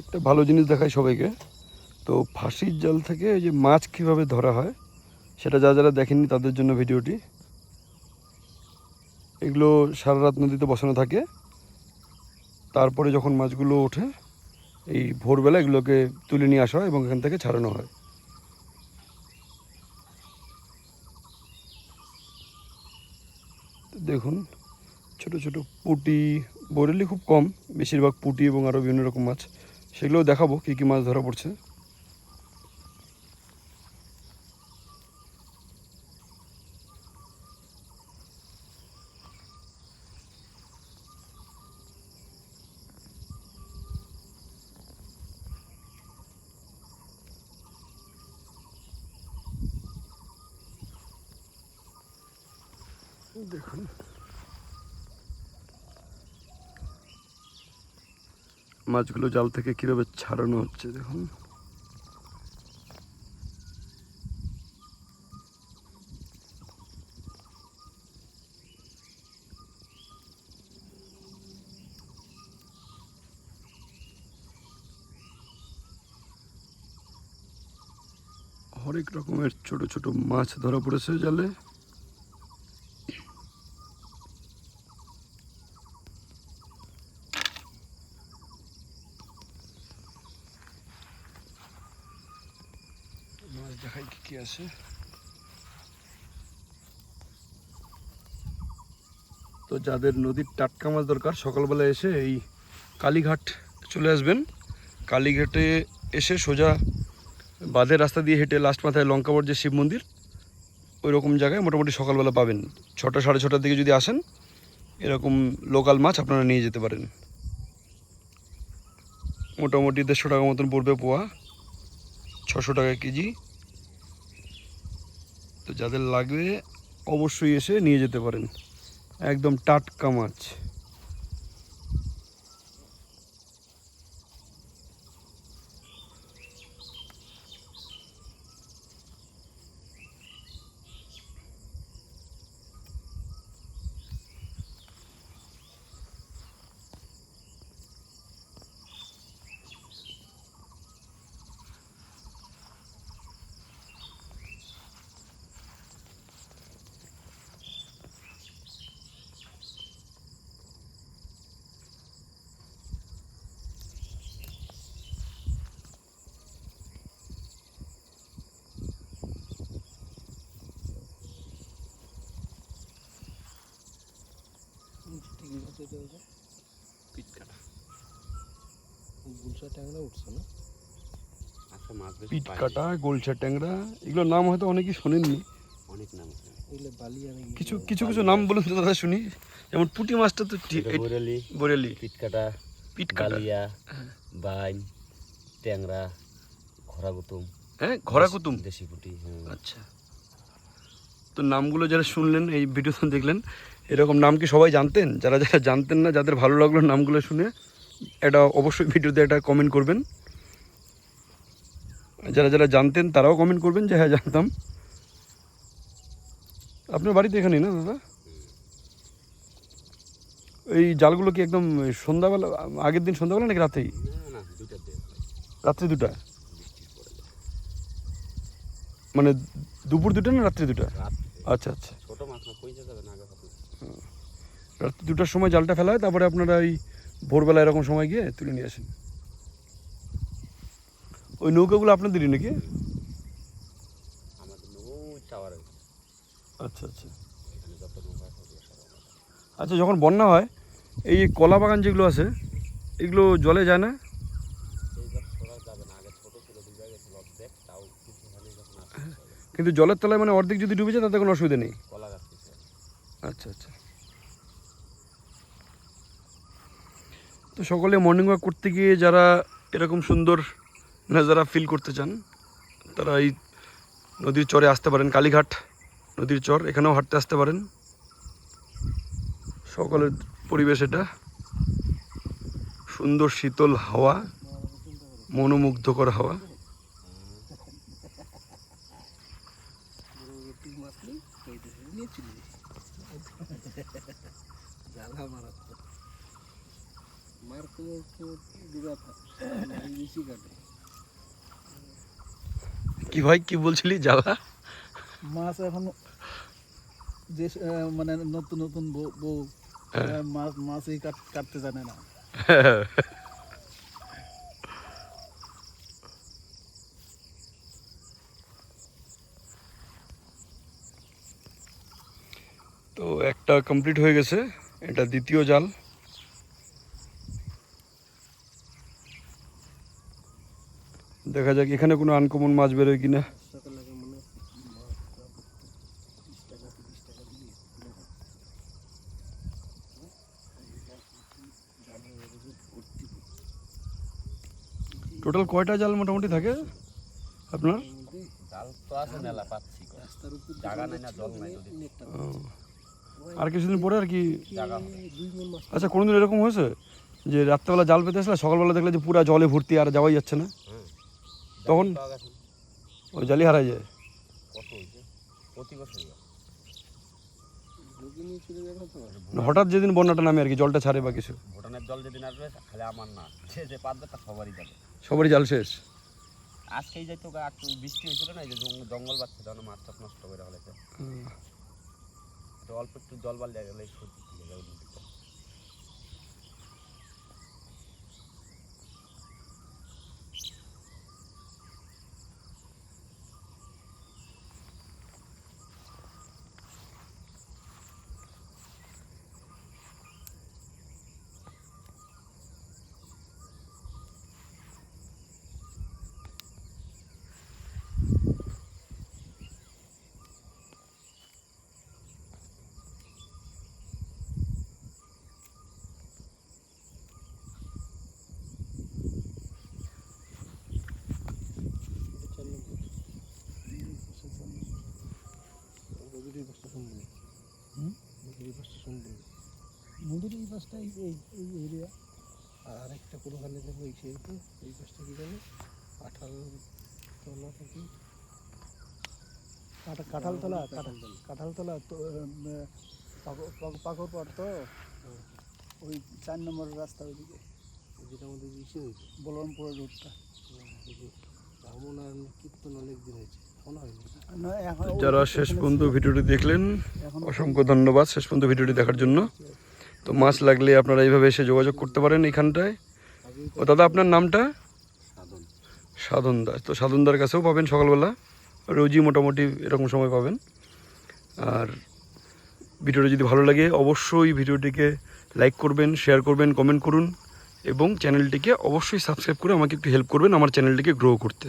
একটা ভালো জিনিস দেখাই সবাইকে। তো ফাঁসির জাল থেকে এই যে মাছ কীভাবে ধরা হয়, সেটা যা যারা দেখেননি তাদের জন্য ভিডিওটি। এগুলো সারা রাত নদীতে বসানো থাকে। তারপরে যখন মাছগুলো ওঠে, এই ভোরবেলা এগুলোকে তুলে নিয়ে আসা হয় এবং এখান থেকে ছাড়ানো হয়। দেখুন, ছোট ছোট পুঁটি বরেলি খুব কম। বেশিরভাগ পুটি এবং আরও বিভিন্ন রকম মাছ। সেগুলোও দেখাবো কী কী মাছ ধরা পড়ছে। দেখুন। মাছগুলো জাল থেকে কীভাবে ছাড়ানো হচ্ছে দেখুন। হরেক রকমের ছোট ছোট মাছ ধরা পড়েছে জালে মাছ তো যাদের নদীর টাটকা মাছ দরকার, সকালবেলা এসে এই কালীঘাট চলে আসবেন। কালীঘাটে এসে সোজা বাঁধের রাস্তা দিয়ে হেঁটে লাস্ট মাথায় লঙ্কাবর যে শিব মন্দির ওই রকম জায়গায় মোটামুটি সকালবেলা পাবেন। ছটা সাড়ে ছটার দিকে যদি আসেন, এরকম লোকাল মাছ আপনারা নিয়ে যেতে পারেন। মোটামুটি দেড়শো টাকা মতন পড়বে পোয়া, ছশো টাকা কেজি। তো যাদের লাগবে অবশ্যই এসে নিয়ে যেতে পারেন। একদম টাটকা মাছ। ট্যাংরা উঠছে না? আচ্ছা মাছ বেশ পিট কাটা গোলছা ট্যাংরা এগুলোর নাম হয়তো অনেকেই শোনেননি। অনেক নাম কিছু কিছু কিছু নাম বলুন তো দাদা শুনি। যেমন পুঁটি মাছটা তো বরেলি বরেলি। পিটকাটা পিট কাটা। বাইন ট্যাংরা খরা গুতুম হ্যাঁ ঘরা কুতুম? দেশি পুটি হ্যাঁ। আচ্ছা। তো নামগুলো যারা শুনলেন এই ভিডিওতে দেখলেন এরকম নাম কি সবাই জানতেন? যারা যারা জানতেন না যাদের ভালো লাগল নামগুলো শুনে এটা অবশ্যই ভিডিওতে একটা কমেন্ট করবেন। যারা যারা জানতেন তারাও কমেন্ট করবেন যে হ্যাঁ জানতাম। আপনার বাড়িতে এখানেই না দাদা? এই জালগুলো কি একদম সন্ধ্যাবেলা আগের দিন সন্ধ্যাবেলা নাকি রাতেই? রাত্রি দুটা। মানে দুপুর দুটা না রাত্রি দুটা? আচ্ছা আচ্ছা। রাত্রি দুটার সময় জালটা ফেলা হয় তারপরে আপনারা ওই ভোরবেলা এরকম সময় গিয়ে তুলে নিয়ে আসেন। ওই নৌকাগুলো আপনাদেরই নাকি? আচ্ছা আচ্ছা। আচ্ছা যখন বন্যা হয় এই কলা বাগান যেগুলো আছে এগুলো জলে যায় না? কিন্তু জলের তলায় মানে অর্ধেক যদি ডুবে যায় তাতে কোনো অসুবিধা নেই। আচ্ছা আচ্ছা। তো সকলে মর্নিং ওয়াক করতে গিয়ে যারা এরকম সুন্দর নাজারা ফিল করতে চান, তারা এই নদীর চরে আসতে পারেন, কালীঘাট নদীর চর, এখানেও হাঁটতে আসতে পারেন। সকলের পরিবেশ এটা। সুন্দর শীতল হাওয়া, মনোমুগ্ধকর হাওয়া। জ্বালা মার বেশি কাটে। কি ভাই কি বলছিলি? জ্বালা? মাছ এখন যে মানে নতুন নতুন বউ- বউ হ্যাঁ। মাছ মাছই কাটতে জানে না। তো একটা কমপ্লিট হয়ে গেছে। এটা দ্বিতীয় জাল। দেখা যাক এখানে কোনো আনকমন মাছ বেরোয় কিনা। টোটাল কয়টা জাল মোটামুটি থাকে আপনার। আর কিছুদিন পরে আর কি আচ্ছা কোনোদিন এরকম হয়েছে যে রাত্রেবেলা জাল পেতে আসলে সকালবেলা দেখলে যে পুরা জলে ভর্তি আর যাওয়াই যাচ্ছে না? তখন-। ওই জালি হারাই যায়। হঠাৎ যেদিন বন্যাটা নামে আর কি জলটা ছাড়ে বা কিছু। ভুটানের জল যেদিন আসবে খালি আমার না যে যে পারবে তার সবারই যাবে। সবারই জাল শেষ। আজকেই যাই তো একটু বৃষ্টি হয়েছিল না এই যে জঙ্গল বাচ্চা তখন মাছ নষ্ট করে ফেলেছে। তো অল্প একটু জল বাল গেলে নদীর এই পাশটা শুনবেন হুম? নদীর এই পাশটা শুনবেন নদীর এই পাশটা এই এই- এরিয়া আর আরেকটা কোনোখানে দেখব এই সেই এই পাশটা কি জানো? আঠাল তলা থেকে। কাঁঠালতলা কাঁঠাল তলা। কাঁঠালতলা তো পাকর পর তো। ওই চার নম্বর রাস্তা ওইদিকে। যেটা আমাদের বেশি হয়েছে। বলরামপুরের রোডটা এই যে ভ্রমণ আর কীর্তন অনেক দিন হয়েছে। যারা শেষ পর্যন্ত ভিডিওটি দেখলেন অসংখ্য ধন্যবাদ শেষ পর্যন্ত ভিডিওটি দেখার জন্য। তো মাছ লাগলে আপনারা এইভাবে এসে যোগাযোগ করতে পারেন এখানটায়। ও দাদা আপনার নামটা? সাধন। সাধন দাস তো সাধনদার কাছেও পাবেন সকালবেলা। রোজই মোটামুটি এরকম সময় পাবেন। আর ভিডিওটা যদি ভালো লাগে অবশ্যই ভিডিওটিকে লাইক করবেন শেয়ার করবেন কমেন্ট করুন এবং চ্যানেলটিকে অবশ্যই সাবস্ক্রাইব করে আমাকে একটু হেল্প করবেন আমার চ্যানেলটিকে গ্রো করতে।